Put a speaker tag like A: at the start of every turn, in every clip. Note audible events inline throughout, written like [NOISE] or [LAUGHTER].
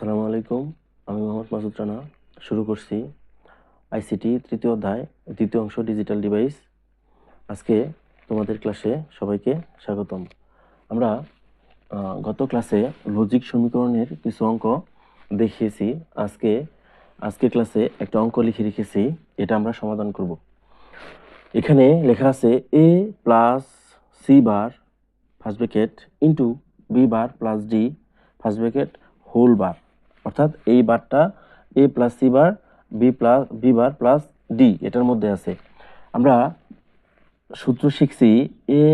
A: আসসালামু আলাইকুম, আমি মোহাম্মদ মাসুদ রানা। শুরু করছি আইসিটি তৃতীয় অধ্যায়, দ্বিতীয় অংশ, ডিজিটাল ডিভাইস। আজকে তোমাদের ক্লাসে সবাইকে স্বাগতম। আমরা গত ক্লাসে লজিক সমীকরণের কিছু অঙ্ক দেখিয়েছি। আজকে আজকে ক্লাসে একটা অঙ্ক লিখে রেখেছি, এটা আমরা সমাধান করব। এখানে লেখা আছে A plus C bar first bracket into B bar plus D first bracket whole bar অর্থাৎ এই বারটা A plus C bar B plus B bar plus D এটার মধ্যে আছে। আমরা সূত্র শিখছি A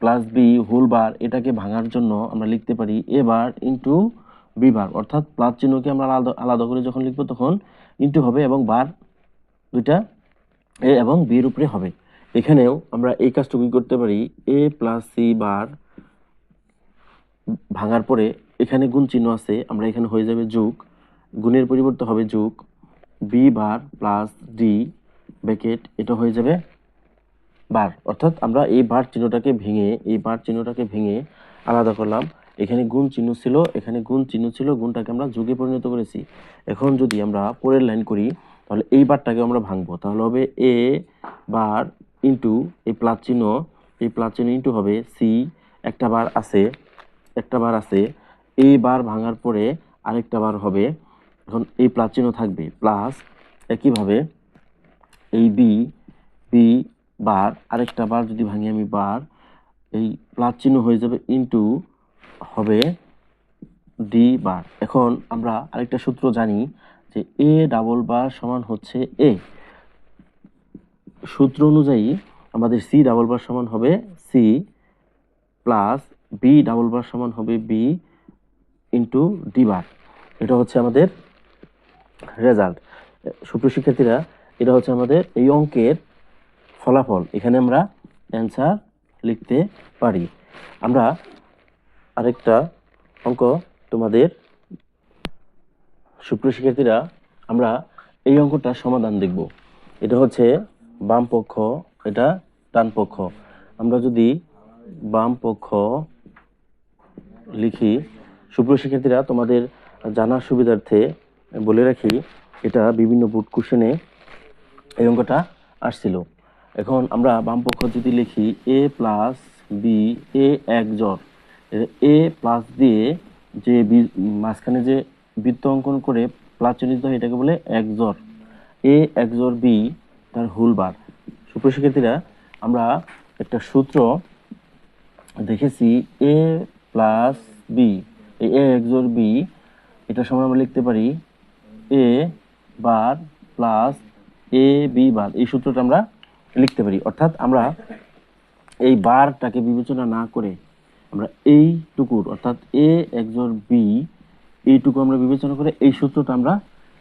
A: plus B whole bar এটাকে ভাঙার জন্য আমরা লিখতে পারি এ বার ইন্টু বি বার। অর্থাৎ প্লাস চিহ্নকে আমরা আলাদা আলাদা করে যখন লিখব তখন ইন্টু হবে এবং বার দুইটা এ এবং বি এর উপরে হবে। এখানেও আমরা এই কাজটুকুই করতে পারি। এ প্লাস সি বার ভাঙার পরে এখানে গুণ চিহ্ন আছে, আমরা এখানে হয়ে যাবে যোগ। গুণের পরিবর্তে হবে যোগ। B bar plus D bracket এটা হয়ে যাবে বার অর্থাৎ আমরা এই বার চিহ্নটাকে ভেঙে, এই বার চিহ্নটাকে ভেঙে আলাদা করলাম। এখানে গুণ চিহ্ন ছিল, এখানে গুণ চিহ্ন ছিল, গুণটাকে আমরা যোগে পরিণত করেছি। এখন যদি আমরা পরের লাইন করি, তাহলে এই বারটাকে আমরা ভাঙবো। তাহলে হবে এ বার ইন্টু এই প্লাস চিহ্ন। এই প্লাস চিহ্ন ইন্টু হবে সি একটা বার আছে, একটা বার আছে। এই বার ভাঙার পরে আরেকটা বার হবে। এখন এই প্লাস চিহ্ন থাকবে। প্লাস একইভাবে এই বি বি বার আরেকটা বার যদি ভাঙি আমি বার, এই প্লাস চিহ্ন হয়ে যাবে ইন্টু হবে ডি বার। এখন আমরা আরেকটা সূত্র জানি যে এ ডাবল বার সমান হচ্ছে এ সূত্র অনুযায়ী আমাদের সি ডাবল বার সমান হবে C plus B double bar সমান হবে বি ইন্টু ডি বার এটা হচ্ছে আমাদের রেজাল্ট সুপ্রিয় শিক্ষার্থীরা, এটা হচ্ছে আমাদের এই অঙ্কের ফলাফল। এখানে আমরা অ্যান্সার লিখতে পারি। আমরা আরেকটা অঙ্ক তোমাদের সুপ্রিয় শিক্ষার্থীরা, আমরা এই অঙ্কটার সমাধান দেখব। এটা হচ্ছে বাম পক্ষ, এটা ডান পক্ষ। আমরা যদি বাম পক্ষ লিখি সুপ্রিয় শিক্ষার্থীরা, তোমাদের জানার সুবিধার্থে বলে রাখি, এটা বিভিন্ন বুট কোশ্চেনে এই অঙ্কটা আসছিল। এখন আমরা বাম পক্ষ যদি লিখি এ প্লাস বি এ এক জর এ প্লাস দিয়ে যে মাঝখানে যে বৃত্ত অঙ্কন করে প্লাস চিহ্নিত হয়, এটাকে বলে এক জর এ এক জর বি তার হুল বার সুপ্রিয় শিক্ষার্থীরা, আমরা একটা সূত্র দেখেছি এ প্লাস বি এই এ জোর বি এটা সময় আমরা লিখতে পারি এ bar plus A B bar. এই সূত্রটা আমরা লিখতে পারি। অর্থাৎ আমরা এই বারটাকে বিবেচনা না করে আমরা এইটুকুর অর্থাৎ এ এক জোর বি, এইটুকু আমরা বিবেচনা করে এই সূত্রটা আমরা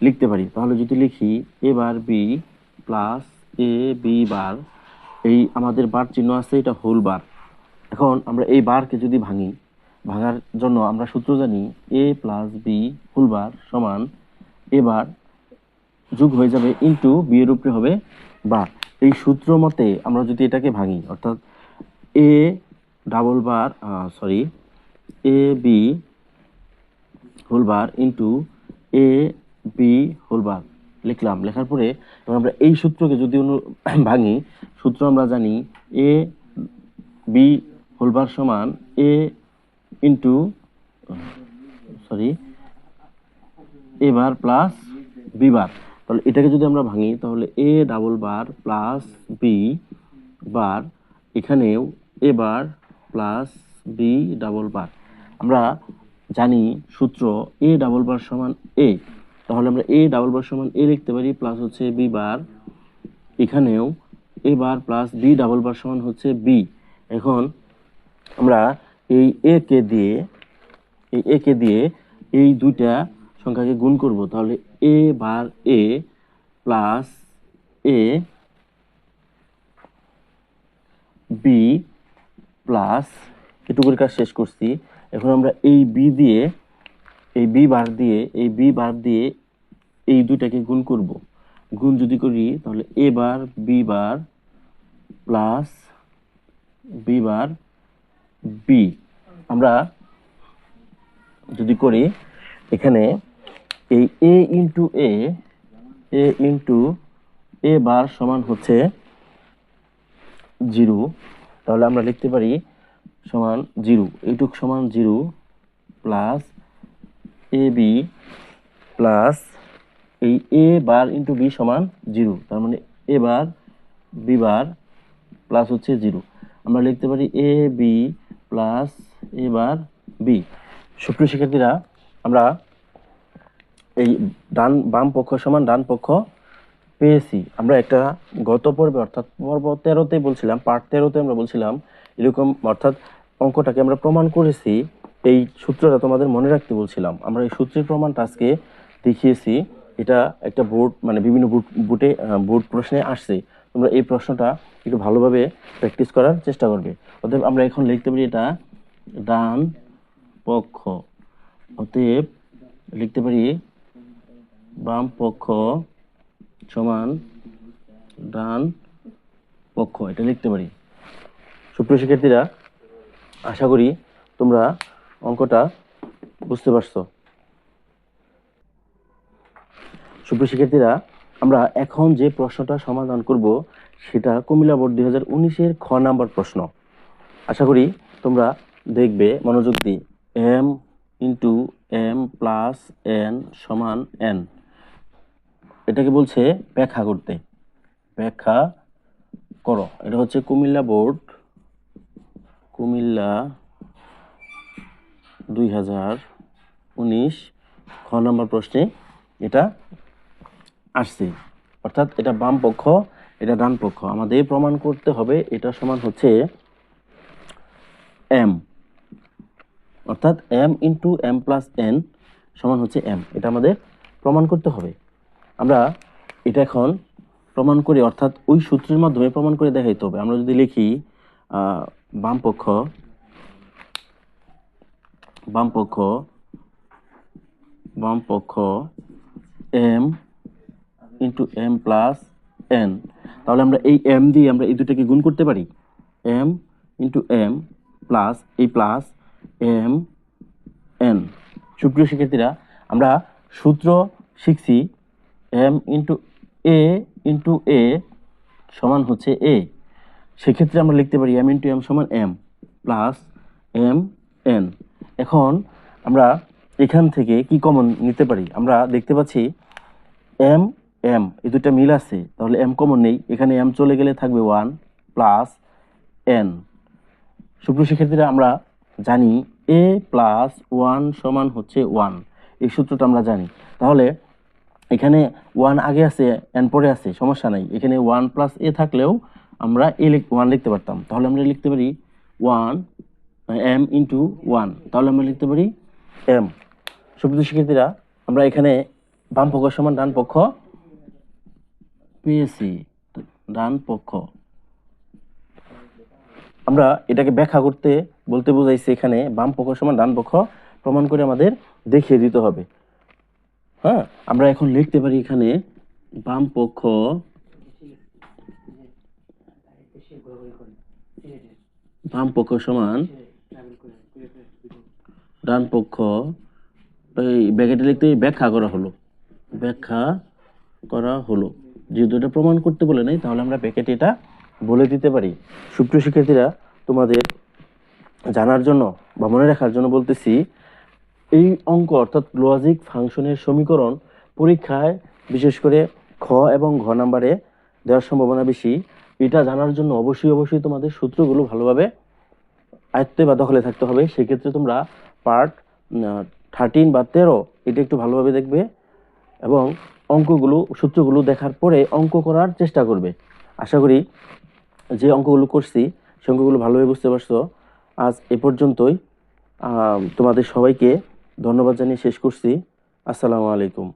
A: লিখতে পারি। তাহলে যদি লিখি A bar B plus A B bar, এই আমাদের বার চিহ্ন আছে, এটা হোল বার। এখন আমরা এই বারকে যদি ভাঙি ভাঙার জন্য আমরা সূত্র জানি A plus B whole bar সমান এবার যোগ হয়ে যাবে ইন্টু বি এর উপরে হবে বা এই সূত্র মতে আমরা যদি এটাকে ভাঙি, অর্থাৎ A double bar sorry A B whole bar into A B whole bar লিখলাম। লেখার পরে এবার আমরা এই সূত্রকে যদি অনু- [COUGHS] ভাঙি, সূত্র আমরা জানি এ বি হোল বার সমান A into sorry A bar plus B bar তাহলে এটাকে যদি আমরা ভাঙি, তাহলে A double bar plus B bar এখানেও A bar plus B double bar আমরা জানি সূত্র এ ডাবল বার সমান এ তাহলে আমরা এ ডাবল বার সমান এ লিখতে পারি প্লাস হচ্ছে বি বার এখানেও A bar plus B double bar সমান হচ্ছে বি এখন আমরা এই এ কে দিয়ে, এই এ কে দিয়ে এই দুইটা সংখ্যাকে গুণ করব। তাহলে A bar A plus A B plus এটুকুর কাজ শেষ করছি। এখন আমরা এই বি দিয়ে, এই বি বার দিয়ে, এই বি বার দিয়ে এই দুইটাকে গুণ করব। গুণ যদি করি, তাহলে A bar B bar plus B bar B আমরা যদি করি, এখানে এই এ ইন্টু এ এ ইন্টু এ বার সমান হচ্ছে জিরো। তাহলে আমরা লিখতে পারি সমান জিরো। এইটুক সমান zero plus A B plus এই এ বার ইন্টু বি সমান জিরো। তার মানে A bar B bar plus হচ্ছে জিরো। আমরা লিখতে পারি A B plus A bar B সুপ্রিয় শিক্ষার্থীরা, আমরা এই ডান, বাম পক্ষ সমান ডান পক্ষ পেয়েছি। আমরা একটা গত পর্বে, অর্থাৎ পর্ব তেরোতে বলছিলাম পার্ট তেরোতে আমরা বলছিলাম, এরকম অর্থাৎ অঙ্কটাকে আমরা প্রমাণ করেছি, এই সূত্রটা তোমাদের মনে রাখতে বলছিলাম। আমরা এই সূত্রের প্রমাণটা আজকে দেখিয়েছি। এটা একটা বোর্ড মানে বিভিন্ন বোর্ড বোর্ডে বোর্ড প্রশ্নে আসছে। তোমরা এই প্রশ্নটা একটু ভালোভাবে প্র্যাকটিস করার চেষ্টা করবে। অতএব আমরা এখন লিখতে পারি এটা ডান পক্ষ। অতএব লিখতে পারি বাম পক্ষ সমান ডান পক্ষ, এটা লিখতে পারি। সুপ্রিয় শিক্ষার্থীরা, আশা করি তোমরা অঙ্কটা বুঝতে পারছ। সুপ্রিয় শিক্ষার্থীরা আমরা এখন যে প্রশ্নটা সমাধান করব, সেটা কুমিল্লা বোর্ড দুই হাজার উনিশের খ নাম্বার প্রশ্ন। আশা করি তোমরা দেখবে মনোযোগ দিয়ে। M into M plus N সমান এন। এটাকে বলছে ব্যাখ্যা করতে। ব্যাখ্যা করো। এটা হচ্ছে কুমিল্লা বোর্ড, কুমিল্লা দুই হাজার উনিশ খ নম্বর প্রশ্নে। এটা আসছে। অর্থাৎ এটা বাম পক্ষ এটা ডান পক্ষ। আমাদের প্রমাণ করতে হবে এটা সমান হচ্ছে এম অর্থাৎ M into M plus N সমান হচ্ছে এম এটা আমাদের প্রমাণ করতে হবে। আমরা এটা এখন প্রমাণ করি অর্থাৎ ওই সূত্রের মাধ্যমে প্রমাণ করে দেখাইতে হবে। আমরা যদি লিখি আহ, বাম পক্ষ বাম পক্ষ বাম পক্ষ M into M plus N তাহলে আমরা এই এম দিয়ে আমরা এই দুটাকে গুণ করতে পারি? এম ইন্টু এম প্লাস এই প্লাস এম এন সুপ্রিয় শিক্ষার্থীরা, আমরা সূত্র শিখছি M into A into A সমান হচ্ছে এ সেক্ষেত্রে আমরা লিখতে পারি এম ইন্টু এম সমান এম প্লাস এম এন এখন আমরা এখান থেকে কি কমন নিতে পারি? আমরা দেখতে পাচ্ছি এম এম এই দুটা মিল আছে, তাহলে এম কমন নেই। এখানে এম চলে গেলে থাকবে ওয়ান প্লাস এন সুপ্রিয় শিক্ষার্থীরা, আমরা জানি এ প্লাস ওয়ান সমান হচ্ছে ওয়ান এই সূত্রটা আমরা জানি। তাহলে এখানে ওয়ান আগে আছে এন পরে আছে, সমস্যা নাই। এখানে ওয়ান প্লাস এ থাকলেও আমরা এ ওয়ান লিখতে পারতাম। তাহলে আমরা লিখতে পারি ওয়ান এম ইন্টু ওয়ান তাহলে আমরা লিখতে পারি এম সুপ্রিয় শিক্ষার্থীরা, আমরা এখানে বাম পক্ষ সমান ডান পক্ষ পেয়েছি ডান পক্ষ। আমরা এটাকে ব্যাখ্যা করতে, বলতে বোঝাইছি এখানে বাম পক্ষ সমান ডান পক্ষ, প্রমাণ করে আমাদের দেখিয়ে দিতে হবে। হ্যাঁ আমরা এখন লিখতে পারি এখানে বাম পক্ষ বাম পক্ষ সমান ডান পক্ষ, এই ব্যাকেটে লিখতে ব্যাখ্যা করা হলো। ব্যাখ্যা করা হলো। যেহেতু এটা প্রমাণ করতে বলে নেই, তাহলে আমরা ব্যাকেটে এটা বলে দিতে পারি। সুপ্রিয় শিক্ষার্থীরা, তোমাদের জানার জন্য বা মনে রাখার জন্য বলতেছি, এই অঙ্ক অর্থাৎ লজিক ফাংশনের সমীকরণ পরীক্ষায় বিশেষ করে খ এবং ঘ নাম্বারে দেওয়ার সম্ভাবনা বেশি। এটা জানার জন্য অবশ্যই অবশ্যই তোমাদের সূত্রগুলো ভালোভাবে আয়ত্তে বা দখলে থাকতে হবে। সেক্ষেত্রে তোমরা পার্ট থার্টিন বা তেরো, এটা একটু ভালোভাবে দেখবে। এবং অঙ্কগুলো, সূত্রগুলো দেখার পরে অঙ্ক করার চেষ্টা করবে। আশা করি যে অঙ্কগুলো করছি, সে অঙ্কগুলো ভালোভাবে বুঝতে পারছ। আজ এ পর্যন্তই। তোমাদের সবাইকে ধন্যবাদ জানিয়ে শেষ করছি। আসসালামু আলাইকুম।